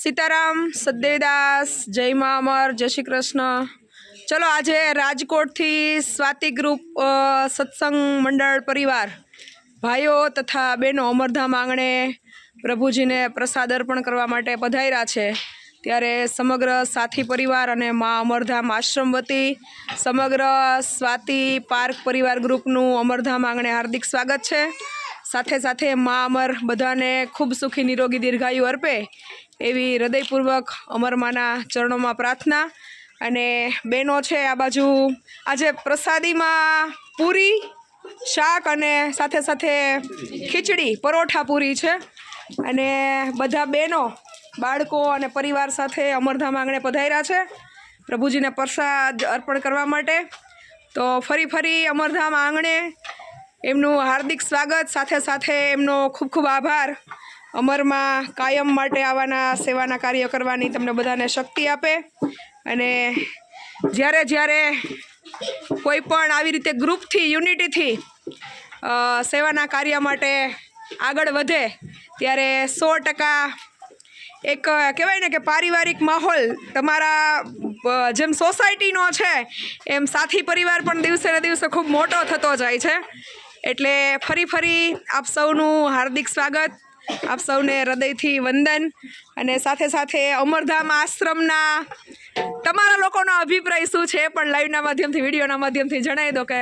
સીતારામ સદેદાસ જય મા અમર, જય શ્રી કૃષ્ણ. ચલો, આજે રાજકોટથી સ્વાતિ ગ્રુપ સત્સંગ મંડળ પરિવાર, ભાઈઓ તથા બહેનો અમરધામ આંગણે પ્રભુજીને પ્રસાદ અર્પણ કરવા માટે પધાર્યા છે. ત્યારે સમગ્ર સાથી પરિવાર અને મા અમરધામ આશ્રમ વતી સમગ્ર સ્વાતિ પાર્ક પરિવાર ગ્રુપનું અમરધામ આંગણે હાર્દિક સ્વાગત છે. સાથે સાથે મા અમર બધાને ખૂબ સુખી, નિરોગી, દીર્ઘાયુ અર્પે. એવી હૃદયપૂર્વક અમરમાના ચરણોમાં પ્રાર્થના અને બહેનો છે આ બાજુ આજે પ્રસાદીમાં પૂરી, શાક અને સાથે સાથે ખીચડી, પરોઠા પૂરી છે. અને બધા બહેનો, બાળકો અને પરિવાર સાથે અમરધામ આંગણે પધાર્યા છે. પ્રભુજીને પ્રસાદ અર્પણ કરવા માટે. તો ફરી ફરી અમરધામ આંગણે એમનું હાર્દિક સ્વાગત, સાથે સાથે એમનો ખૂબ ખૂબ આભાર. અમરમાં કાયમ માટે આવવાના સેવાના કાર્ય કરવાની તમને બધાને શક્તિ આપે. અને જ્યારે જ્યારે કોઈ પણ આવી રીતે ગ્રુપથી, યુનિટીથી સેવાના કાર્ય માટે આગળ વધે, ત્યારે સો ટકા એક કહેવાય ને કે પારિવારિક માહોલ તમારા જેમ સોસાયટીનો છે, એમ સાથી પરિવાર પણ દિવસે ને દિવસે ખૂબ મોટો થતો જાય છે. એટલે ફરી ફરી આપ સૌનું હાર્દિક સ્વાગત. આપ સૌને હૃદયથી વંદન અને સાથે સાથે અમરધામ આશ્રમના તમારા લોકોનો અભિપ્રાય શું છે? પણ લાઈવના માધ્યમથી વિડીયોના માધ્યમથી જણાવી દો કે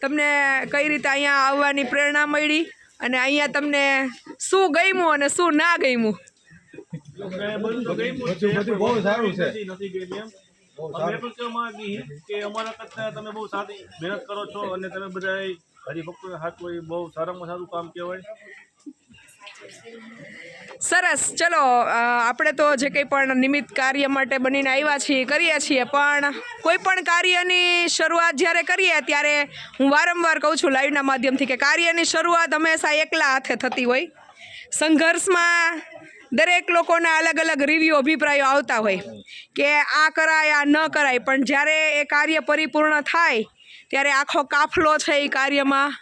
તમને કઈ રીતે અહીંયા આવવાની પ્રેરણા મળી અને અહીંયા તમને શું ગમ્યું અને શું ના ગમ્યું? બધું બધું બહુ સારું છે. નથી ગઈ એમ અમે પણ કહેવા માંગી કે અમારા કરતા તમે બહુ સારી મહેનત કરો છો અને તમે બધા હરિભક્તો હાથ હોય બહુ સારામાં સારું કામ કહેવાય. સરસ. ચલો આપણે તો જે કંઈ પણ નિમિત્ત કાર્ય માટે બનીને આવ્યા છીએ, કરીએ છીએ, પણ કોઈ પણ કાર્યની શરૂઆત જ્યારે કરીએ, ત્યારે હું વારંવાર કહું છું લાઈવના માધ્યમથી કે કાર્યની શરૂઆત હંમેશા એકલા હાથે થતી હોય. સંઘર્ષમાં દરેક લોકોના અલગ અલગ રિવ્યૂ અભિપ્રાયો આવતા હોય કે આ કરાય, આ ન કરાય, પણ જ્યારે એ કાર્ય પરિપૂર્ણ થાય, ત્યારે આખો કાફલો છે એ કાર્યમાં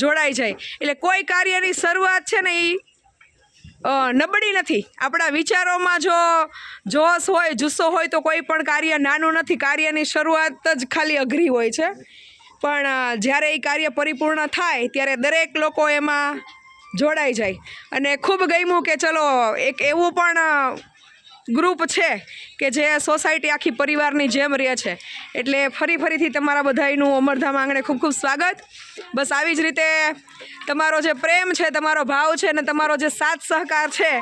જોડાઈ જાય. એટલે કોઈ કાર્યની શરૂઆત છે ને એ નબળી નથી. આપણા વિચારોમાં જો જોશ હોય, જુસ્સો હોય તો કોઈ પણ કાર્ય નાનું નથી. કાર્યની શરૂઆત જ ખાલી અઘરી હોય છે. પણ જ્યારે એ કાર્ય પરિપૂર્ણ થાય, ત્યારે દરેક લોકો એમાં જોડાઈ જાય. અને ખૂબ ગમ્યું કે ચલો, એક એવું પણ ગ્રુપ છે કે જે સોસાયટી આખી પરિવારની જેમ રહે છે. એટલે ફરી ફરીથી તમારા બધાયનું અમરધામ આંગણે ખૂબ ખૂબ સ્વાગત. બસ આવી જ રીતે તમારો જે પ્રેમ છે તમારો ભાવ છે અને તમારો જે સાથ સહકાર છે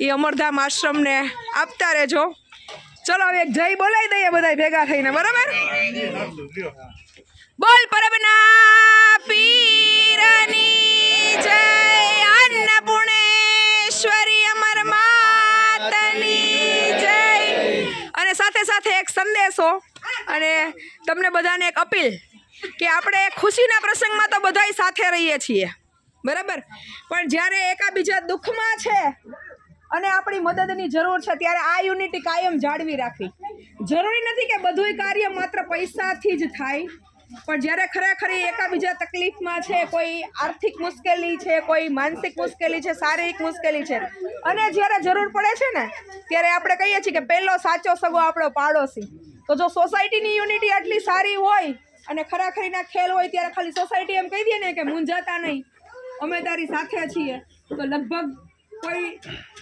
એ અમરધામ આશ્રમને આપતા રહેજો. ચલો હવે એક જય બોલાવી દઈએ બધા ભેગા થઈને બરાબર? બોલ પરબના સંદેશો અને તમને બધાને એક અપીલ કે આપણે ખુશીના પ્રસંગમાં તો બધાય સાથે રહીએ છીએ. બરાબર? પણ જ્યારે એકાબીજા દુઃખમાં છે અને આપણી મદદની જરૂર છે, ત્યારે આ યુનિટી કાયમ જાળવી રાખવી. જરૂરી નથી કે બધું કાર્ય માત્ર પૈસાથી જ થાય, પણ જ્યારે ખરેખર એકાબીજા તકલીફમાં છે, કોઈ આર્થિક મુશ્કેલી છે, કોઈ માનસિક મુશ્કેલી છે, શારીરિક મુશ્કેલી છે, અને જ્યારે જરૂર પડે છે ને, ત્યારે આપણે કહીએ છીએ કે પહેલો સાચો સગો આપણો પાડોશી. તો જો સોસાયટીની યુનિટી આટલી સારી હોય અને ખરાખરીના ખેલ હોય ત્યારે ખાલી સોસાયટી એમ કહી દે ને કે મૂંઝાતા નહીં. અમે તારી સાથે છીએ. તો લગભગ કોઈ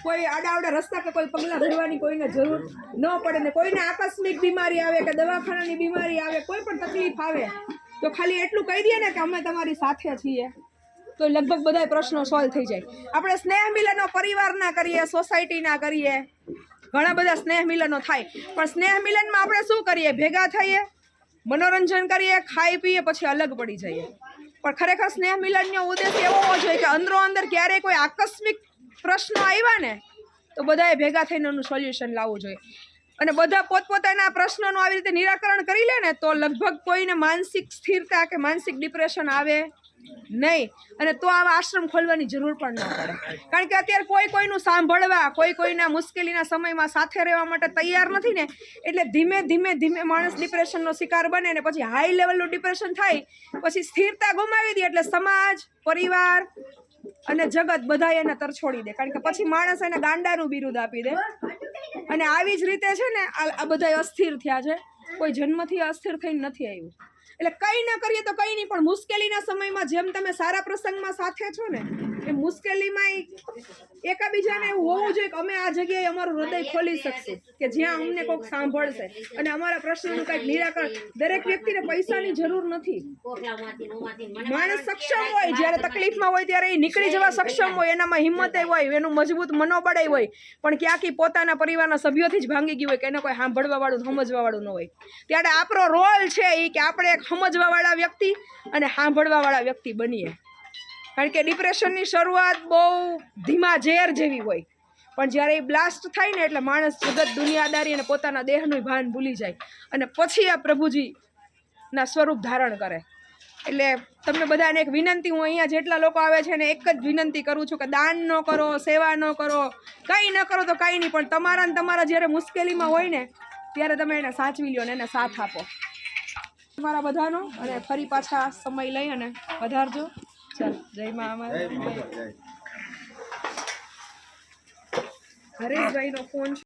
કોઈ આડાવડા રસ્તા કે કોઈ પગલાં ભરવાની કોઈને જરૂર ન પડે ને કોઈને આકસ્મિક બીમારી આવે કે દવાખાનાની બીમારી આવે, કોઈ પણ તકલીફ આવે, તો ખાલી એટલું કહી દઈએ ને કે અમે તમારી સાથે છીએ. તો લગભગ બધા પ્રશ્નો સોલ્વ થઈ જાય. આપણે સ્નેહ મિલનો પરિવારના કરીએ સોસાયટીના કરીએ. ઘણા બધા સ્નેહ મિલનો થાય. પણ સ્નેહ મિલનમાં આપણે શું કરીએ? ભેગા થઈએ, મનોરંજન કરીએ, ખાઈ પીએ, પછી અલગ પડી જઈએ. પણ ખરેખર સ્નેહ મિલનનો ઉદ્દેશ એવો હોવો જોઈએ કે અંદરો અંદર ક્યારેય કોઈ આકસ્મિક પ્રશ્નો આવ્યા ને, તો બધાએ ભેગા થઈને એનું સોલ્યુશન લાવવું જોઈએ. અને બધા પોતપોતાના પ્રશ્નોનું આવી રીતે નિરાકરણ કરી લે ને, તો લગભગ કોઈને માનસિક સ્થિરતા કે માનસિક ડિપ્રેશન આવે નહીં. અને તો આવા આશ્રમ ખોલવાની જરૂર પણ ન પડે. કારણ કે અત્યારે કોઈ કોઈનું સાંભળવા, કોઈ કોઈના મુશ્કેલીના સમયમાં સાથે રહેવા માટે તૈયાર નથી ને, એટલે ધીમે ધીમે ધીમે માણસ ડિપ્રેશનનો શિકાર બને ને પછી હાઈ લેવલનું ડિપ્રેશન થાય, પછી સ્થિરતા ગુમાવી દે એટલે સમાજ, પરિવાર અને જગત બધા એને તરછોડી દે. કારણ કે પછી માણસ એને ગાંડાનું બિરુદ આપી દે. અને આવી જ રીતે છે ને, આ આ બધા અસ્થિર થયા છે. કોઈ જન્મથી અસ્થિર થઈને નથી આવ્યું. એટલે કંઈ ન કરીએ તો કંઈ નહીં પણ મુશ્કેલીના સમયમાં જેમ તમે સારા પ્રસંગમાં સાથે છો ને એ મુશ્કેલીમાં એકાબીજાને એવું હોવું જોઈએ કે અમે આ જગ્યાએ અમારું હૃદય ખોલી શકશું કે જ્યાં અમને કોઈક સાંભળશે. અને અમારા પ્રશ્નનું કંઈક નિરાકરણ દરેક વ્યક્તિને પૈસાની જરૂર નથી. માણસ સક્ષમ હોય જ્યારે તકલીફમાં હોય ત્યારે એ નીકળી જવા સક્ષમ હોય એનામાં હિંમત હોય એનું મજબૂત મનોબળ હોય. પણ ક્યાંક પોતાના પરિવારના સભ્યોથી જ ભાંગી ગયું હોય કે એને કોઈ સાંભળવા વાળું સમજવા વાળું ન હોય. ત્યારે આપણો રોલ છે એ કે આપણે એક સમજવા વાળા વ્યક્તિ અને સાંભળવા વાળા વ્યક્તિ બનીએ. કારણ કે ડિપ્રેશનની શરૂઆત બહુ ધીમા ઝેર જેવી હોય. પણ જ્યારે એ બ્લાસ્ટ થાય ને એટલે માણસ જગત દુનિયાદારી અને પોતાના દેહનું ભાન ભૂલી જાય. અને પછી આ પ્રભુજીના સ્વરૂપ ધારણ કરે. એટલે તમને બધાને એક વિનંતી, હું અહીંયા જેટલા લોકો આવે છે ને એક જ વિનંતી કરું છું કે દાન ન કરો, સેવા ન કરો, કંઈ ન કરો તો કંઈ નહીં. પણ તમારા ને તમારા જ્યારે મુશ્કેલીમાં હોય ને, ત્યારે તમે એને સાચવી લ્યો ને એને સાથ આપો. તમારા બધાનો અને ફરી પાછા સમય લઈ અને વધારજો ચાલ. જય મા અમારા. હરેશભાઈનો ફોન છે.